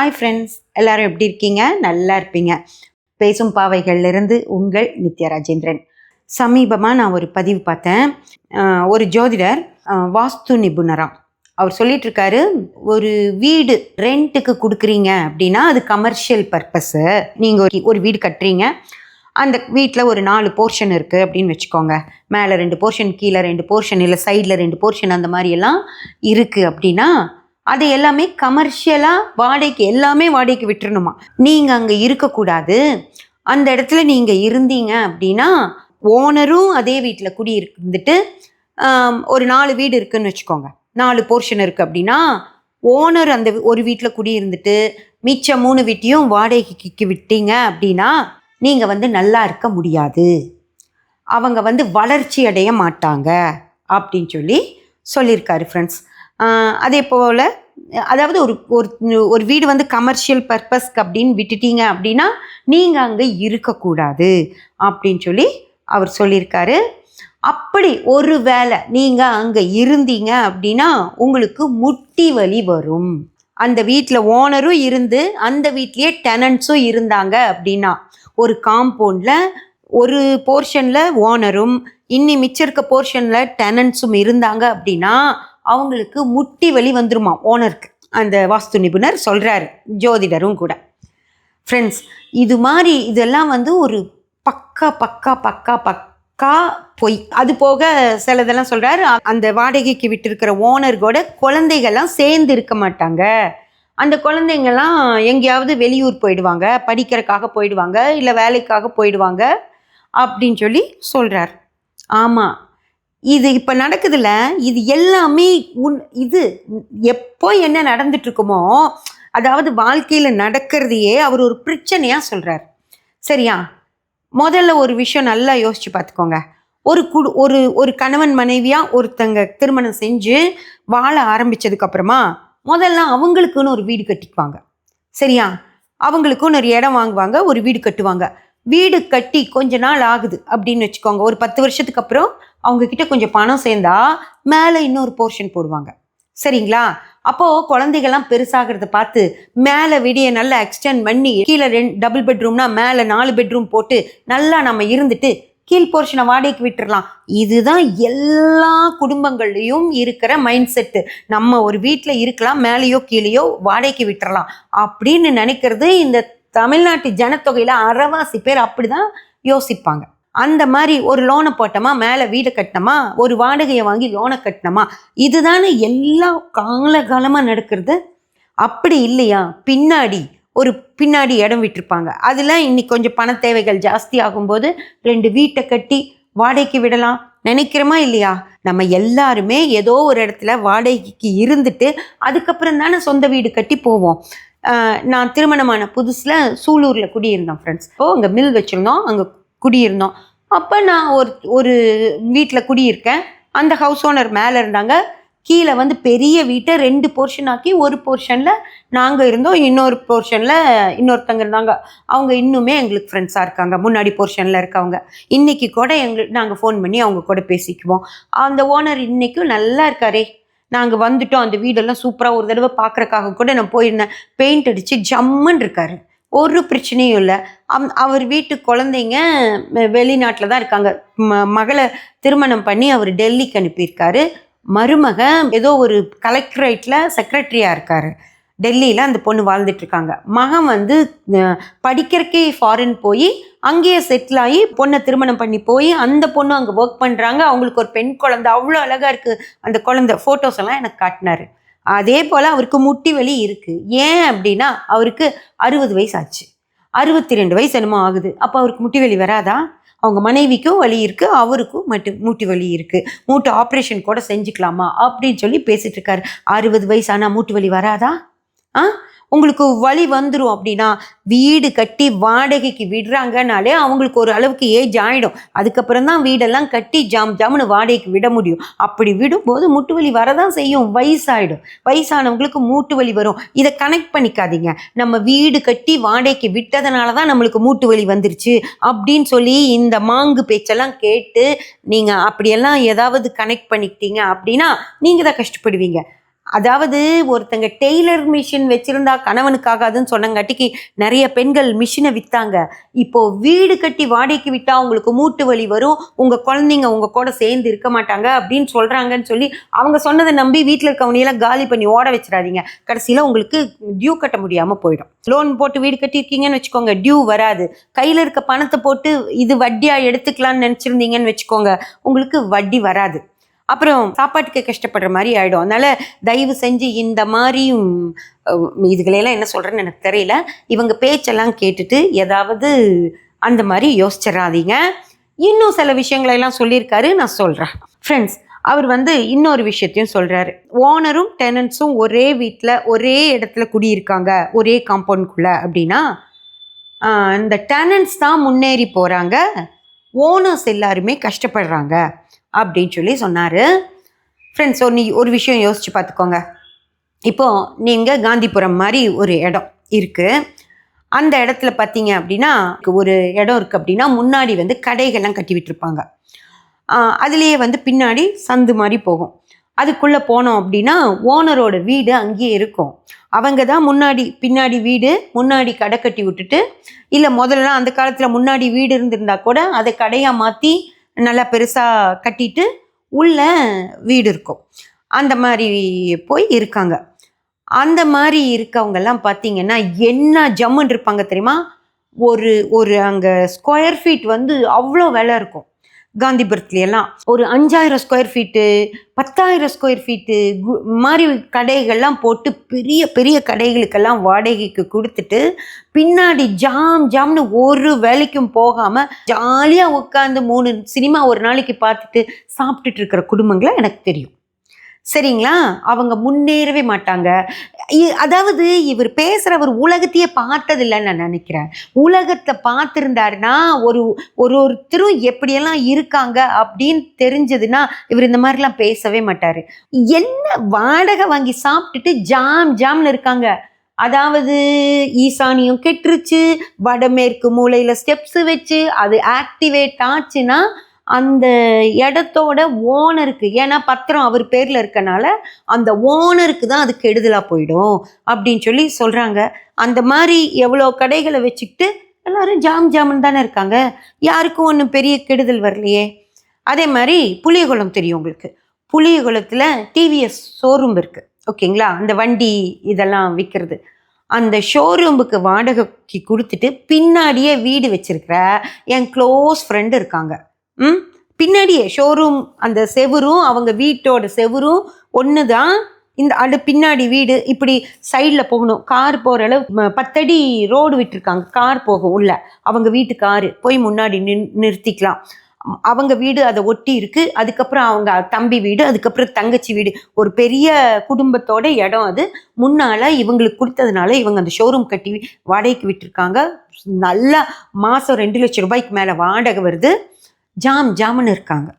Hi friends எல்லாரும் எப்படி இருக்கீங்க? நல்லா இருப்பீங்க. பேசும் பாவைகள்லேருந்து உங்கள் நித்யா ராஜேந்திரன். சமீபமாக நான் ஒரு பதிவு பார்த்தேன். ஒரு ஜோதிடர் வாஸ்து நிபுணராம். அவர் சொல்லிட்டுருக்காரு ஒரு வீடு ரெண்ட்டுக்கு கொடுக்குறீங்க அப்படின்னா அது கமர்ஷியல் பர்பஸ்ஸு நீங்கள் ஒரு ஒரு வீடு கட்டுறீங்க. அந்த வீட்டில் ஒரு நாலு போர்ஷன் இருக்குது அப்படின்னு வச்சுக்கோங்க. மேலே ரெண்டு போர்ஷன் கீழே ரெண்டு போர்ஷன் இல்லை சைடில் ரெண்டு போர்ஷன் அந்த மாதிரி எல்லாம் இருக்குது அப்படின்னா அது எல்லாமே கமர்ஷியலாக வாடகைக்கு எல்லாமே வாடகைக்கு விட்டுறணுமா? நீங்கள் அங்கே இருக்கக்கூடாது. அந்த இடத்துல நீங்கள் இருந்தீங்க அப்படின்னா ஓனரும் அதே வீட்டில் குடி இருந்துட்டு ஒரு நாலு வீடு இருக்குன்னு வச்சுக்கோங்க. நாலு போர்ஷன் இருக்குது அப்படின்னா ஓனர் அந்த ஒரு வீட்டில் குடி இருந்துட்டு மிச்ச மூணு வீட்டையும் வாடகைக்கு விட்டீங்க அப்படின்னா நீங்கள் வந்து நல்லா இருக்க முடியாது. அவங்க வந்து வளர்ச்சி அடைய மாட்டாங்க அப்படின்னு சொல்லி சொல்லியிருக்காரு ஃப்ரெண்ட்ஸ் அதே போல் அதாவது ஒரு ஒரு ஒரு வீடு வந்து கமர்ஷியல் பர்பஸ்க்கு அப்படின்னு விட்டுட்டீங்க அப்படின்னா நீங்கள் அங்கே இருக்கக்கூடாது அப்படின்னு சொல்லி அவர் சொல்லியிருக்காரு. அப்படி ஒரு வேளை நீங்கள் அங்கே இருந்தீங்க அப்படின்னா உங்களுக்கு முட்டி வலி வரும். அந்த வீட்டில் ஓனரும் இருந்து அந்த வீட்லேயே டெனன்ஸும் இருந்தாங்க அப்படின்னா ஒரு காம்பவுண்டில் ஒரு போர்ஷனில் ஓனரும் இன்னி மிச்சம் இருக்க போர்ஷனில் டெனன்ஸும் இருந்தாங்க அப்படின்னா அவங்களுக்கு முட்டி வலி வந்துருமா ஓனருக்கு. அந்த வாஸ்து நிபுணர் சொல்கிறாரு ஜோதிடரும் கூட. ஃப்ரெண்ட்ஸ் இது மாதிரி இதெல்லாம் வந்து ஒரு பக்கா பக்கா பக்கா பக்கா பொய். அது போக சிலதெல்லாம் சொல்கிறாரு அந்த வாடகைக்கு விட்டிருக்கிற ஓனர்கோட குழந்தைகள்லாம் சேர்ந்து இருக்க மாட்டாங்க. அந்த குழந்தைங்கள்லாம் எங்கேயாவது வெளியூர் போயிடுவாங்க படிக்கிறக்காக போயிடுவாங்க இல்லை வேலைக்காக போயிடுவாங்க அப்படின்னு சொல்லி சொல்கிறார் ஆமாம் இது இப்போ நடக்குதுல்ல இது எல்லாமே உன் இது எப்போ என்ன நடந்துட்டுருக்குமோ அதாவது வாழ்க்கையில் நடக்கிறதையே அவர் ஒரு பிரச்சனையாக சொல்கிறார் சரியா? முதல்ல ஒரு விஷயம் நல்லா யோசித்து பார்த்துக்கோங்க ஒரு குடு ஒரு ஒரு கணவன் மனைவியாக ஒருத்தங்க திருமணம் செஞ்சு வாழ ஆரம்பித்ததுக்கப்புறமா முதல்ல அவங்களுக்குன்னு ஒரு வீடு கட்டிக்குவாங்க. சரியா? அவங்களுக்குன்னு ஒரு இடம் வாங்குவாங்க ஒரு வீடு கட்டுவாங்க. வீடு கட்டி கொஞ்ச நாள் ஆகுது அப்படின்னு வச்சுக்கோங்க. ஒரு பத்து வருஷத்துக்கு அப்புறம் அவங்க கிட்ட கொஞ்சம் பணம் சேர்ந்தா மேலே இன்னொரு போர்ஷன் போடுவாங்க. சரிங்களா? அப்போ குழந்தைகள்லாம் பெருசாகிறத பார்த்து மேலே விடிய நல்லா எக்ஸ்டெண்ட் பண்ணி கீழே ரெண்டு டபுள் பெட்ரூம்னா மேலே நாலு பெட்ரூம் போட்டு நல்லா நம்ம இருந்துட்டு கீழ் போர்ஷனை வாடகைக்கு விட்டுறலாம். இதுதான் எல்லா குடும்பங்கள்லையும் இருக்கிற மைண்ட் செட்டு நம்ம ஒரு வீட்டில் இருக்கலாம் மேலேயோ கீழேயோ வாடகைக்கு விட்டுறலாம் அப்படின்னு நினைக்கிறது இந்த தமிழ்நாட்டு ஜனத்தொகையில் அறவாசி பேர் அப்படிதான் யோசிப்பாங்க. அந்த மாதிரி ஒரு லோனை போட்டோமா மேலே வீடு கட்டினோமா ஒரு வாடகையை வாங்கி லோனை கட்டினோமா இதுதானே எல்லா காலகாலமாக நடக்கிறது? அப்படி இல்லையா? பின்னாடி ஒரு பின்னாடி இடம் விட்டுருப்பாங்க. அதில் இன்னைக்கு கொஞ்சம் பண தேவைகள் ஜாஸ்தி ஆகும்போது ரெண்டு வீட்டை கட்டி வாடகைக்கு விடலாம். நினைக்கிறோமா இல்லையா? நம்ம எல்லாருமே ஏதோ ஒரு இடத்துல வாடகைக்கு இருந்துட்டு அதுக்கப்புறம் தானே சொந்த வீடு கட்டி போவோம். நான் திருமணமான புதுசில் சூலூரில் குடியிருந்தோம் ஃப்ரெண்ட்ஸ் இப்போது அங்கே மில் வச்சுருந்தோம் அங்கே குடியிருந்தோம். அப்போ நான் ஒரு ஒரு வீட்டில் குடியிருக்கேன். அந்த ஹவுஸ் ஓனர் மேலே இருந்தாங்க. கீழே வந்து பெரிய வீட்டை ரெண்டு போர்ஷன் ஆக்கி ஒரு போர்ஷனில் நாங்கள் இருந்தோம் இன்னொரு போர்ஷனில் இன்னொருத்தங்க இருந்தாங்க. அவங்க இன்னுமே எங்களுக்கு ஃப்ரெண்ட்ஸாக இருக்காங்க முன்னாடி போர்ஷனில் இருக்கவங்க. இன்றைக்கி கூட எங்களுக்கு நாங்கள் ஃபோன் பண்ணி அவங்க கூட பேசிக்குவோம். அந்த ஓனர் இன்றைக்கும் நல்லா இருக்காரே நாங்கள் வந்துட்டோம் அந்த வீடெல்லாம் சூப்பராக ஒரு தடவை பார்க்குறக்காக கூட நான் போயிருந்தேன். பெயிண்ட் அடித்து ஜம்முன்னு இருக்காரு. ஒரு பிரச்சனையும் இல்லை. அம் அவர் வீட்டு குழந்தைங்க வெளிநாட்டில் தான் இருக்காங்க. ம மகளை திருமணம் பண்ணி அவர் டெல்லிக்கு அனுப்பியிருக்காரு. மருமக ஏதோ ஒரு கலெக்டரேட்டில் செக்ரட்டரியாக இருக்காரு. டெல்லியில் அந்த பொண்ணு வாழ்ந்துட்டு இருக்காங்க மகன் வந்து படிக்கிறக்கே ஃபாரின் போய் அங்கேயே செட்டில் ஆகி பொண்ணை திருமணம் பண்ணி போய் அந்த பொண்ணு அங்கே ஒர்க் பண்ணுறாங்க அவங்களுக்கு ஒரு பெண் குழந்தை. அவ்வளோ அழகாக இருக்குது அந்த குழந்தை ஃபோட்டோஸ் எல்லாம் எனக்கு காட்டினார். அதே போல் அவருக்கு முட்டி வலி இருக்குது ஏன் அப்படின்னா அவருக்கு அறுபது வயசு ஆச்சு. அறுபத்தி ரெண்டு வயசு என்னமோ ஆகுது. அப்போ அவருக்கு முட்டி வலி வராதா? அவங்க மனைவிக்கும் வலி இருக்குது அவருக்கும் மட்டு மூட்டு வலி இருக்குது மூட்டு ஆப்ரேஷன் கூட செஞ்சுக்கலாமா? அப்படின்னு சொல்லி பேசிகிட்டு இருக்காரு அறுபது வயசானால் ஆனால் மூட்டு வலி வராதா? ஆ? உங்களுக்கு வலி வந்துடும் அப்படின்னா வீடு கட்டி வாடகைக்கு விடுறாங்கனாலே அவங்களுக்கு ஒரு அளவுக்கு ஏஜ் ஆகிடும் அதுக்கப்புறம் தான் வீடெல்லாம் கட்டி ஜாம் ஜாம்னு வாடகைக்கு விட முடியும். அப்படி விடும்போது முட்டு வலி வரதான் செய்யும். வயசாயிடும். வயசானவங்களுக்கு மூட்டு வலி வரும். இதை கனெக்ட் பண்ணிக்காதீங்க. நம்ம வீடு கட்டி வாடகைக்கு விட்டதுனால தான் நம்மளுக்கு மூட்டு வலி வந்துருச்சு அப்படின்னு சொல்லி இந்த மாங்கு பேச்செல்லாம் கேட்டு நீங்கள் அப்படியெல்லாம் ஏதாவது கனெக்ட் பண்ணிக்கிட்டீங்க அப்படின்னா நீங்கள் தான் கஷ்டப்படுவீங்க. அதாவது ஒருத்தங்க டெய்லர் மிஷின் வச்சிருந்தா கணவனுக்காகாதுன்னு சொன்னங்காட்டிக்கு நிறைய பெண்கள் மிஷினை வித்தாங்க. இப்போ வீடு கட்டி வாடகைக்கு விட்டா உங்களுக்கு மூட்டு வலி வரும் உங்க குழந்தைங்க உங்க கூட சேர்ந்து இருக்க மாட்டாங்க அப்படின்னு சொல்றாங்கன்னு சொல்லி அவங்க சொன்னதை நம்பி வீட்டில் இருக்கவனையெல்லாம் காலி பண்ணி ஓட வச்சிடாதீங்க. கடைசியில் உங்களுக்கு டியூ கட்ட முடியாமல் போயிடும். லோன் போட்டு வீடு கட்டியிருக்கீங்கன்னு வச்சுக்கோங்க டியூ வராது. கையில் இருக்க பணத்தை போட்டு இது வட்டியாக எடுத்துக்கலாம்னு நினச்சிருந்தீங்கன்னு வச்சுக்கோங்க உங்களுக்கு வட்டி வராது. அப்புறம் சாப்பாட்டுக்கு கஷ்டப்படுற மாதிரி ஆகிடும் அதனால் தயவு செஞ்சு இந்த மாதிரி இதுகளையெல்லாம் என்ன சொல்கிறேன்னு எனக்கு தெரியல. இவங்க பேச்செல்லாம் கேட்டுட்டு ஏதாவது அந்த மாதிரி யோசிச்சிடாதீங்க. இன்னும் சில விஷயங்களை எல்லாம் சொல்லியிருக்காரு நான் சொல்கிறேன் ஃப்ரெண்ட்ஸ் அவர் வந்து இன்னொரு விஷயத்தையும் சொல்கிறாரு ஓனரும் டெனன்ஸும் ஒரே வீட்டில் ஒரே இடத்துல குடியிருக்காங்க ஒரே காம்பவுண்ட்குள்ளே அப்படின்னா இந்த டெனன்ஸ் தான் முன்னேறி போகிறாங்க ஓனர்ஸ் எல்லாருமே கஷ்டப்படுறாங்க. அப்படின்னு சொல்லி சொன்னார். ஃப்ரெண்ட்ஸ் ஒரு நீ ஒரு விஷயம் யோசித்து பார்த்துக்கோங்க. இப்போது நீங்கள் காந்திபுரம் மாதிரி ஒரு இடம் இருக்குது அந்த இடத்துல பார்த்தீங்க அப்படின்னா ஒரு இடம் இருக்குது அப்படின்னா முன்னாடி வந்து கடைகள்லாம் கட்டி விட்டுருப்பாங்க. அதுலேயே வந்து பின்னாடி சந்து மாதிரி போகும். அதுக்குள்ளே போனோம் அப்படின்னா ஓனரோட வீடு அங்கேயே இருக்கும். அவங்க தான் முன்னாடி பின்னாடி வீடு முன்னாடி கடை கட்டி விட்டுட்டு இல்லை முதல்லலாம் அந்த காலத்தில் முன்னாடி வீடு இருந்திருந்தா கூட அதை கடையாக மாற்றி நல்லா பெருசாக கட்டிட்டு உள்ள வீடு இருக்கும். அந்த மாதிரி போய் இருக்காங்க. அந்த மாதிரி இருக்கவங்கெல்லாம் பார்த்தீங்கன்னா என்ன ஜம்முன்னு இருப்பாங்க தெரியுமா? ஒரு ஒரு அங்கே ஸ்கொயர் ஃபீட் வந்து அவ்வளோ விலை இருக்கும். காந்திபுரத்துல எல்லாம் ஒரு அஞ்சாயிரம் ஸ்கொயர் ஃபீட்டு பத்தாயிரம் ஸ்கொயர் ஃபீட்டு மாதிரி கடைகள்லாம் போட்டு பெரிய பெரிய கடைகளுக்கெல்லாம் வாடகைக்கு கொடுத்துட்டு பின்னாடி ஜாம் ஜாம்னு ஒரு வேலைக்கும் போகாமல் ஜாலியாக உட்காந்து மூணு சினிமா ஒரு நாளைக்கு பார்த்துட்டு சாப்பிட்டுட்டு இருக்கிற குடும்பங்களை எனக்கு தெரியும். சரிங்களா? அவங்க முன்னேறவே மாட்டாங்க. இ- அதாவது இவர் பேசுகிறவர் உலகத்தையே பார்த்ததில்லைன்னு நான் நினைக்கிறேன். உலகத்தை பார்த்துருந்தாருன்னா ஒரு ஒரு ஒருத்தரும் எப்படியெல்லாம் இருக்காங்க அப்படின்னு தெரிஞ்சதுன்னா இவர் இந்த மாதிரிலாம் பேசவே மாட்டார். என்ன வாடகை வாங்கி சாப்பிட்டுட்டு ஜாம் ஜாம்னு இருக்காங்க. அதாவது ஈசானியம் கெட்டுருச்சு. வடமேற்கு மூலையில் ஸ்டெப்ஸு வச்சு அது ஆக்டிவேட் ஆச்சுன்னா அந்த இடத்தோட ஓனருக்கு ஏன்னா பத்திரம் அவர் பேரில் இருக்கனால அந்த ஓனருக்கு தான் அது கெடுதலாக போயிடும் அப்படின்னு சொல்லி சொல்கிறாங்க அந்த மாதிரி எவ்வளோ கடைகளை வச்சுக்கிட்டு எல்லாரும் ஜாம் ஜாமுன்னு தானே இருக்காங்க. யாருக்கும் ஒன்றும் பெரிய கெடுதல் வரலையே. அதே மாதிரி புளியகுளம் தெரியும் உங்களுக்கு. புளியகுளத்தில் டிவிஎஸ் ஷோரூம் இருக்குது ஓகேங்களா? அந்த வண்டி இதெல்லாம் விற்கிறது அந்த ஷோரூமுக்கு வாடகைக்கு கொடுத்துட்டு பின்னாடியே வீடு வச்சிருக்கிற என் க்ளோஸ் ஃப்ரெண்டு இருக்காங்க. ம்? பின்னாடியே ஷோரூம் அந்த செவுரும் அவங்க வீட்டோட செவுரும் ஒன்று தான் இந்த அது பின்னாடி வீடு இப்படி சைடில் போகணும். கார் போகிற அளவு பத்தடி ரோடு விட்டுருக்காங்க. கார் போகும் உள்ள. அவங்க வீட்டு காரு. போய் முன்னாடி நின் நிறுத்திக்கலாம். அவங்க வீடு அதை ஒட்டி இருக்கு. அதுக்கப்புறம் அவங்க தம்பி வீடு அதுக்கப்புறம் தங்கச்சி வீடு. ஒரு பெரிய குடும்பத்தோட இடம் அது. முன்னால இவங்களுக்கு கொடுத்ததுனால இவங்க அந்த ஷோரூம் கட்டி வாடகைக்கு விட்டுருக்காங்க. நல்லா மாதம் ரெண்டு லட்சம் ரூபாய்க்கு மேலே வாடகை வருது. ஜாம் ஜாமுன்னு இருக்காங்க.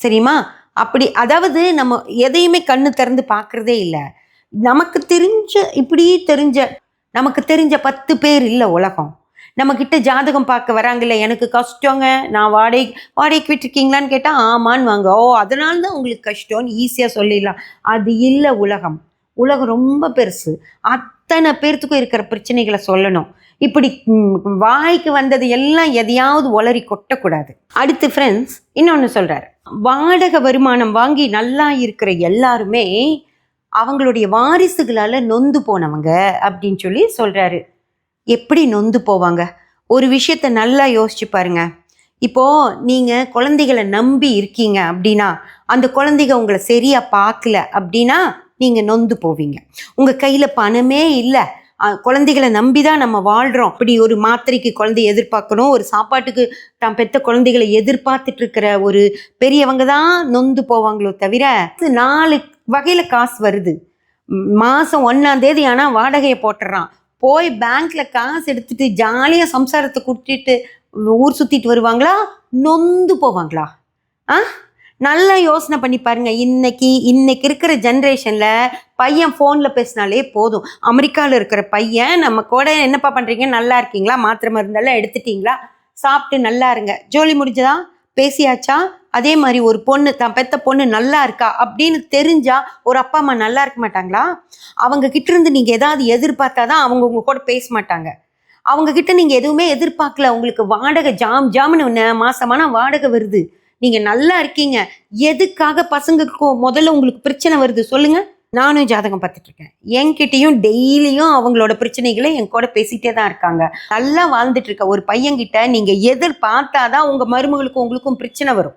சரிம்மா? அப்படி அதாவது நம்ம எதையுமே கண்ணு திறந்து பார்க்குறதே இல்லை. நமக்கு தெரிஞ்ச இப்படி தெரிஞ்ச நமக்கு தெரிஞ்ச பத்து பேர் இல்லை உலகம். நம்மக்கிட்ட ஜாதகம் பார்க்க வராங்கல்ல எனக்கு கஷ்டங்க நான் வாடகை வாடகைக்கு விட்டுருக்கீங்களான்னு கேட்டால் ஆமான்னு வாங்க ஓ அதனால தான் உங்களுக்கு கஷ்டம்னு ஈஸியாக சொல்லிடலாம். அது இல்லை உலகம். உலகம் ரொம்ப பெருசு. அத்தனை பேர்த்துக்கும் இருக்கிற பிரச்சனைகளை சொல்லணும். இப்படி வாய்க்கு வந்தது எல்லாம் எதையாவது ஒளரி கொட்டக்கூடாது. அடுத்து ஃப்ரெண்ட்ஸ் இன்னொன்று சொல்கிறார் வாடகை வருமானம் வாங்கி நல்லா இருக்கிற எல்லாருமே அவங்களுடைய வாரிசுகளால் நொந்து போனவங்க அப்படின்னு சொல்லி சொல்கிறாரு எப்படி நொந்து போவாங்க? ஒரு விஷயத்த நல்லா யோசிச்சு பாருங்க. இப்போ நீங்கள் குழந்தைகளை நம்பி இருக்கீங்க அப்படின்னா அந்த குழந்தைங்க உங்களை சரியாக பார்க்கல அப்படின்னா நீங்கள் நொந்து போவீங்க. உங்கள் கையில் பணமே இல்லை. குழந்தைகளை நம்பி தான் நம்ம வாழ்கிறோம் அப்படி ஒரு மாத்திரைக்கு குழந்தைய எதிர்பார்க்கணும் ஒரு சாப்பாட்டுக்கு தான் பெத்த குழந்தைகளை எதிர்பார்த்துட்டு இருக்கிற ஒரு பெரியவங்க தான் நொந்து போவாங்களோ தவிர நாலு வகையில் காசு வருது. மாதம் ஒன்றாந்தேதி ஒன்றாம் தேதி ஆனால் வாடகையை போட்டுடுறான் போய் பேங்க்ல காசு எடுத்துட்டு ஜாலியாக சம்சாரத்தை கொடுத்துட்டு ஊர் சுற்றிட்டு வருவாங்களா? நொந்து போவாங்களா? ஆ? நல்லா யோசனை பண்ணி பாருங்க. இன்னைக்கு இன்னைக்கு இருக்கிற ஜென்ரேஷன்ல பையன் ஃபோனில் பேசினாலே போதும். அமெரிக்காவில் இருக்கிற பையன் நம்ம கூட என்னப்பா பண்ணுறீங்க நல்லா இருக்கீங்களா? மாத்திரை மருந்தெல்லாம் எடுத்துட்டீங்களா? சாப்பிட்டு நல்லா இருங்க. ஜோலி முடிஞ்சதா? பேசியாச்சா? அதே மாதிரி ஒரு பொண்ணு தான் பெத்த பொண்ணு நல்லா இருக்கா? அப்படின்னு தெரிஞ்சா ஒரு அப்பா அம்மா நல்லா இருக்க மாட்டாங்களா? அவங்க கிட்ட இருந்து நீங்கள் ஏதாவது எதிர்பார்த்தா தான் அவங்க உங்க கூட பேச மாட்டாங்க. அவங்க கிட்ட நீங்கள் எதுவுமே எதிர்பார்க்கல. உங்களுக்கு வாடகை ஜாம் ஜாம்னு மாசமான வாடகை வருது. நீங்க நல்லா இருக்கீங்க. எதுக்காக பசங்களுக்கும் முதல்ல உங்களுக்கு பிரச்சனை வருது சொல்லுங்க. நானும் ஜாதகம் பார்த்துட்டு இருக்கேன். என்கிட்டயும் டெய்லியும் அவங்களோட பிரச்சனைகளை என் கூட பேசிட்டே தான் இருக்காங்க. நல்லா வாழ்ந்துட்டு இருக்க ஒரு பையன்கிட்ட நீங்க எதிர்பார்த்தாதான் உங்க மருமகளுக்கும் உங்களுக்கும் பிரச்சனை வரும்.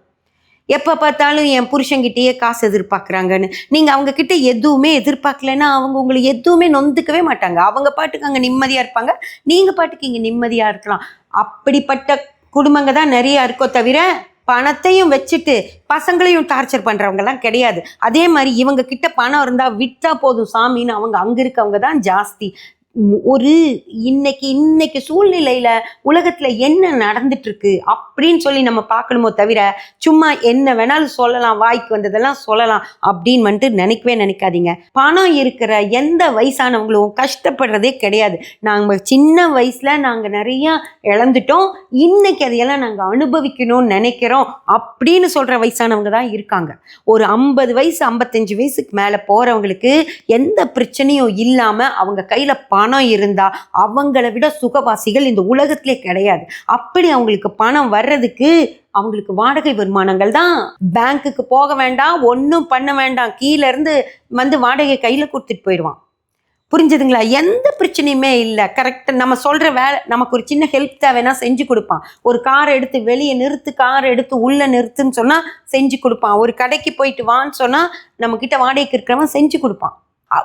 எப்போ பார்த்தாலும் என் புருஷன்கிட்டயே காசு எதிர்பார்க்குறாங்கன்னு. நீங்கள் அவங்க கிட்ட எதுவுமே எதிர்பார்க்கலன்னா அவங்க உங்களை எதுவுமே நொந்துக்கவே மாட்டாங்க. அவங்க பாட்டுக்கு அங்கே நிம்மதியாக இருப்பாங்க. நீங்கள் பாட்டுக்கு இங்கே நிம்மதியாக இருக்கலாம். அப்படிப்பட்ட குடும்பங்க தான் நிறையா இருக்கோ தவிர பணத்தையும் வச்சுட்டு பசங்களையும் டார்ச்சர் பண்றவங்கலாம் கிடையாது. அதே மாதிரி இவங்க கிட்ட பணம் இருந்தால் விட்டா போதும் சாமின்னு அவங்க அங்க இருக்கவங்க தான் ஜாஸ்தி. ஒரு இன்னைக்கு இன்னைக்கு சூழ்நிலையில உலகத்துல என்ன நடந்துட்டு இருக்கு அப்படின்னு சொல்லி நம்ம பார்க்கணுமோ தவிர சும்மா என்ன வேணாலும் சொல்லலாம் வாய்க்கு வந்ததெல்லாம் சொல்லலாம் அப்படின்னு வந்துட்டு நினைக்கவே நினைக்காதீங்க. பணம் இருக்கிற எந்த வயசானவங்களும் கஷ்டப்படுறதே கிடையாது. நாங்கள் சின்ன வயசுல நாங்கள் நிறைய இழந்துட்டோம். இன்னைக்கு அதையெல்லாம் நாங்கள் அனுபவிக்கணும்னு நினைக்கிறோம் அப்படின்னு சொல்ற வயசானவங்க தான் இருக்காங்க. ஒரு ஐம்பது வயசு ஐம்பத்தஞ்சு வயசுக்கு மேலே போறவங்களுக்கு எந்த பிரச்சனையும் இல்லாம அவங்க கையில பணம் பணம் இருந்தால் அவங்கள விட சுகவாசிகள் இந்த உலகத்திலே கிடையாது. அப்படி அவங்களுக்கு பணம் வர்றதுக்கு அவங்களுக்கு வாடகை வருமானங்கள் தான். பேங்க்குக்கு போக வேண்டாம் ஒன்றும் பண்ண வேண்டாம். கீழே இருந்து வந்து வாடகை கையில் கொடுத்துட்டு போயிடுவான். புரிஞ்சுதுங்களா? எந்த பிரச்சனையுமே இல்லை. கரெக்டாக நம்ம சொல்கிற வேலை நமக்கு ஒரு சின்ன ஹெல்ப் தேவைன்னா செஞ்சு கொடுப்பான். ஒரு காரை எடுத்து வெளியே நிறுத்து காரை எடுத்து உள்ளே நிறுத்துன்னு சொன்னால் செஞ்சு கொடுப்பான். ஒரு கடைக்கு போயிட்டு வான்னு சொன்னால் நம்மக்கிட்ட வாடகைக்கு இருக்கிறவன் செஞ்சு கொடுப்பான்.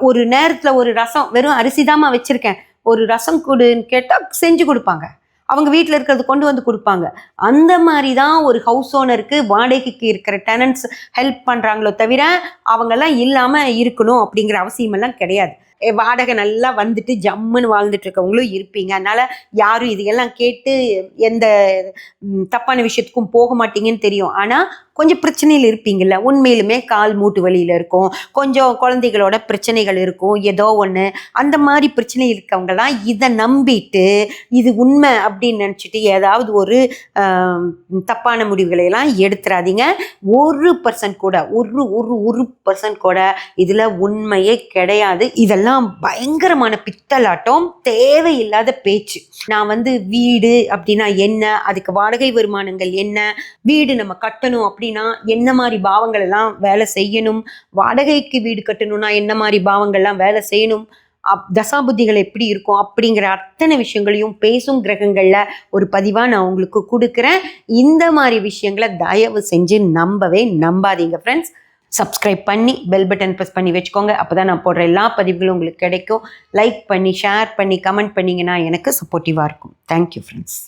ஒரு நேரத்தில் ஒரு ரசம் வெறும் அரிசி தாம்மா வச்சுருக்கேன். ஒரு ரசம் கொடுன்னு கேட்டால் செஞ்சு கொடுப்பாங்க. அவங்க வீட்டில் இருக்கிறது கொண்டு வந்து கொடுப்பாங்க. அந்த மாதிரி தான் ஒரு ஹவுஸ் ஓனருக்கு வாடகைக்கு இருக்கிற டெனன்ட்ஸ் ஹெல்ப் பண்ணுறாங்களோ தவிர அவங்கெல்லாம் இல்லாமல் இருக்கணும் அப்படிங்கிற அவசியமெல்லாம் கிடையாது. வாடகை நல்லா வந்துட்டு ஜம்முன்னு வாழ்ந்துட்டு இருக்கவங்களும் இருப்பீங்க. அதனால யாரும் இதையெல்லாம் கேட்டு எந்த தப்பான விஷயத்துக்கும் போக மாட்டீங்கன்னு தெரியும். ஆனால் கொஞ்சம் பிரச்சனையில் இருப்பீங்கல்ல. உண்மையிலுமே கால் மூட்டு வலியில் இருக்கும். கொஞ்சம் குழந்தைகளோட பிரச்சனைகள் இருக்கும். ஏதோ ஒன்று அந்த மாதிரி பிரச்சனை இருக்கவங்கலாம் இதை நம்பிட்டு இது உண்மை அப்படின்னு நினச்சிட்டு ஏதாவது ஒரு தப்பான முடிவுகளை எல்லாம் ஒரு பர்சன்ட் கூட ஒரு ஒரு ஒரு பர்சன்ட் கூட இதில் உண்மையே கிடையாது. இதெல்லாம் பயங்கரமான பித்தலாட்டம் தேவையில்லாத பேச்சு. நான் வந்து வீடு அப்படின்னா என்ன? அதுக்கு வாடகை வருமானங்கள் என்ன? வீடு நம்ம கட்டணும் அப்படின்னா என்ன மாதிரி பாவங்கள் எல்லாம் வேலை செய்யணும்? வாடகைக்கு வீடு கட்டணும்னா என்ன மாதிரி பாவங்கள்லாம் வேலை செய்யணும்? அப் தசாபுத்திகள் எப்படி இருக்கும்? அப்படிங்கிற அத்தனை விஷயங்களையும் பேசும் கிரகங்களில் ஒரு பதிவாக நான் உங்களுக்கு கொடுக்குறேன். இந்த மாதிரி விஷயங்களை தயவு செஞ்சு நம்பவே நம்பாதீங்க ஃப்ரெண்ட்ஸ் சப்ஸ்கிரைப் பண்ணி பெல் பட்டன் ப்ரெஸ் பண்ணி வச்சுக்கோங்க. அப்போ தான் நான் போடுற எல்லா பதிவுகளும் உங்களுக்கு கிடைக்கும். லைக் பண்ணி ஷேர் பண்ணி கமெண்ட் பண்ணிங்கன்னா எனக்கு சப்போர்ட்டிவாக இருக்கும். Thank you friends